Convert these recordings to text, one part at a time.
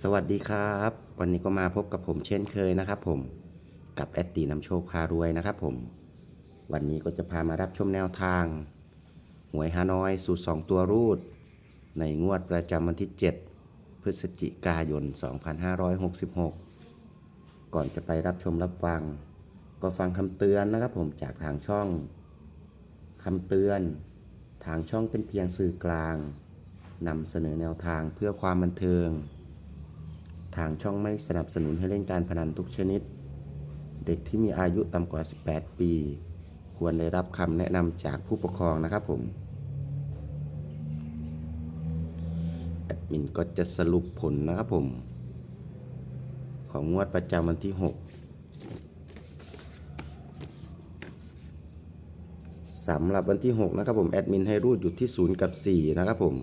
สวัสดีครับ วันนี้ก็มาพบกับผมเช่นเคยนะครับผมกับแอดตีนำโชคพารวยนะครับผม วันนี้ก็จะพามารับชมแนวทาง หวยฮานอยสูตร 2 ตัวรูด ในงวดประจำวันที่ 7 พฤศจิกายน 2566 ก่อนจะไปรับชมรับฟัง ก็ฟังคำเตือนนะครับผมจากทางช่องคำเตือน ทางช่องเป็นเพียงสื่อกลางนำเสนอแนวทางเพื่อความบันเทิง ทางช่องไม่สนับสนุนให้เล่นการพนันทุกชนิด เด็กที่มีอายุต่ำกว่า 18 ปี ควรได้รับคำแนะนำจากผู้ปกครองนะครับผมแอดมินก็จะสรุปผลนะครับผม ของงวดประจำวันที่ 6สำหรับวันที่ 6 นะครับผม แอดมินให้รูดอยู่ที่ 0 กับ 4 นะครับผม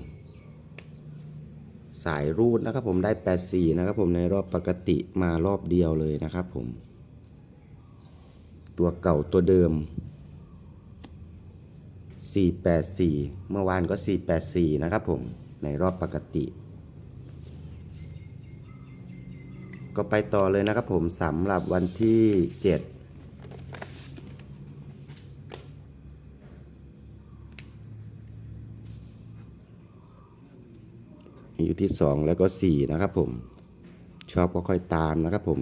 สายรูดนะครับผมได้ 84 นะครับผมในรอบปกติมารอบเดียวเลยนะครับผม ตัวเก่าตัวเดิม 484 เมื่อวานก็ 484 นะครับผมในรอบปกติ ก็ไปต่อเลยนะครับผมสำหรับวันที่ 7 อยู่ที่ 2 แล้วก็ 4 นะครับผม ชอบก็ค่อยตามนะครับผม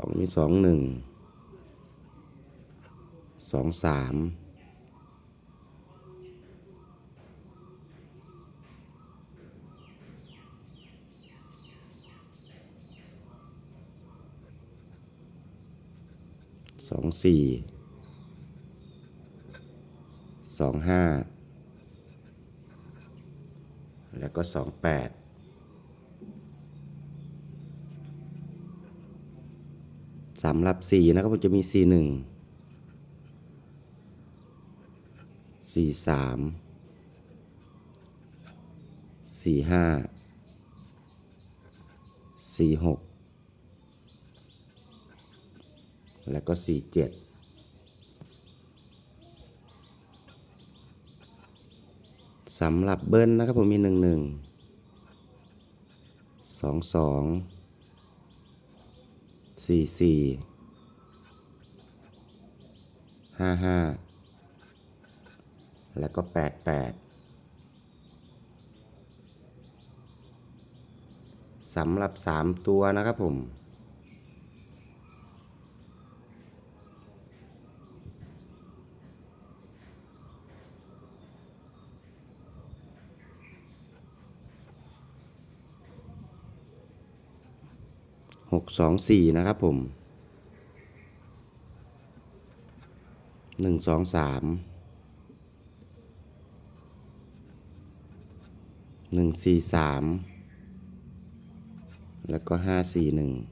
2 มี 2 1 2 3 สองสี่สองห้า แล้วก็ 28สำหรับ 4 นะครับผมจะมี 4 1 4 3 4 5 4 6 แล้วก็ 4 7 สำหรับเบิ้ลนะครับผมมีหนึ่งหนึ่งสองสองสี่สี่ห้าห้าแล้วก็แปดแปดสำหรับสามตัวนะครับผม 624 นะครับผม 123 143 แล้วก็ 541